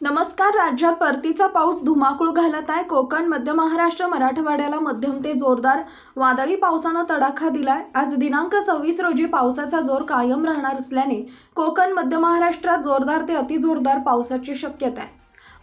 नमस्कार राज्यात परतीचा पाऊस धुमाकूळ घालत आहे. कोकण मध्य महाराष्ट्र मराठवाड्याला मध्यम ते जोरदार वादळी पावसानं तडाखा दिलाय. आज दिनांक सव्वीस रोजी पावसाचा जोर कायम राहणार असल्याने कोकण मध्य महाराष्ट्रात जोरदार ते अतिजोरदार पावसाची शक्यता आहे.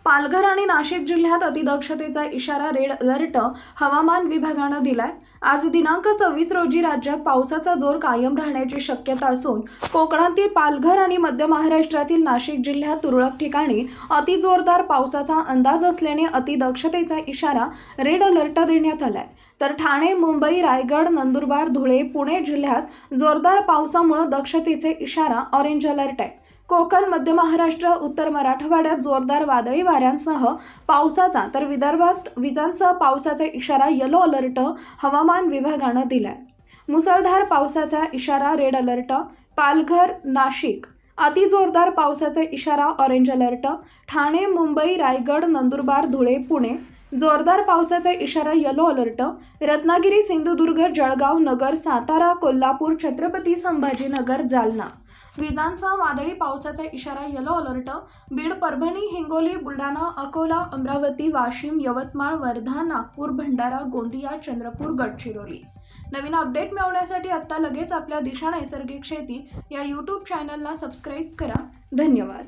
पालघर आणि नाशिक जिल्ह्यात अतिदक्षतेचा इशारा रेड अलर्ट हवामान विभागानं दिलाय. आज दिनांक सव्वीस रोजी राज्यात पावसाचा जोर कायम राहण्याची शक्यता असून कोकणातील पालघर आणि मध्य महाराष्ट्रातील नाशिक जिल्ह्यात तुरळक ठिकाणी अतिजोरदार पावसाचा अंदाज असल्याने अतिदक्षतेचा इशारा रेड अलर्ट देण्यात आलाय. तर ठाणे मुंबई रायगड नंदुरबार धुळे पुणे जिल्ह्यात जोरदार पावसामुळे दक्षतेचे इशारा ऑरेंज अलर्ट आहे. कोकण मध्य महाराष्ट्र उत्तर मराठवाड्यात जोरदार वादळी वाऱ्यांसह पावसाचा तर विदर्भात विजांसह पावसाचा इशारा येलो अलर्ट हवामान विभागानं दिलाय. मुसळधार पावसाचा इशारा रेड अलर्ट पालघर नाशिक. अतिजोरदार पावसाचा इशारा ऑरेंज अलर्ट ठाणे मुंबई रायगड नंदुरबार धुळे पुणे. जोरदार पावसाचा इशारा येलो अलर्ट रत्नागिरी सिंधुदुर्ग जळगाव नगर सातारा कोल्हापूर छत्रपती संभाजीनगर जालना. विजांसह वादळी पावसाचा इशारा येलो अलर्ट बीड परभणी हिंगोली बुलढाणा अकोला अमरावती वाशिम यवतमाळ वर्धा नागपूर भंडारा गोंदिया चंद्रपूर गडचिरोली. नवीन अपडेट मिळवण्यासाठी आत्ता लगेच आपल्या दिशा नैसर्गिक शेती या यूट्यूब चॅनलला सबस्क्राईब करा. धन्यवाद.